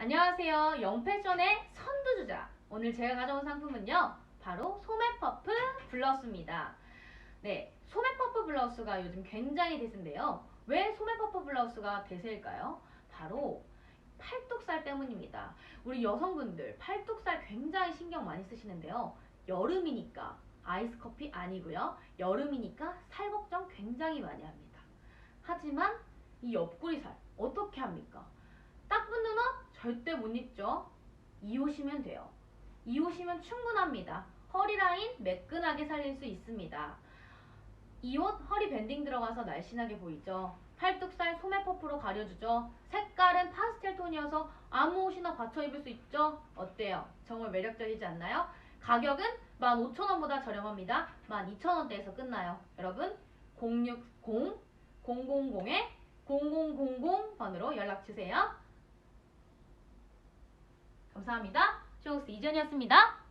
안녕하세요. 영패션의 선두주자. 오늘 제가 가져온 상품은요. 바로 소매퍼프 블라우스입니다. 네, 소매퍼프 블라우스가 요즘 굉장히 대세인데요. 왜 소매퍼프 블라우스가 대세일까요? 바로 팔뚝살 때문입니다. 우리 여성분들 팔뚝살 굉장히 신경 많이 쓰시는데요. 여름이니까 아이스 커피 아니고요. 여름이니까 살 걱정 굉장히 많이 합니다. 하지만 이 옆구리 살옷 절대 못 입죠. 이 옷이면 돼요. 이 옷이면 충분합니다. 허리 라인 매끈하게 살릴 수 있습니다. 이옷 허리 밴딩 들어가서 날씬하게 보이죠. 팔뚝살 소매 퍼프로 가려주죠. 색깔은 파스텔 톤이어서 아무 옷이나 받쳐 입을 수 있죠. 어때요? 정말 매력적이지 않나요? 가격은 15,000원보다 저렴합니다. 12,000원대에서 끝나요. 여러분 060 000에 0000번으로 연락 주세요. 감사합니다. 쇼스 이전이었습니다.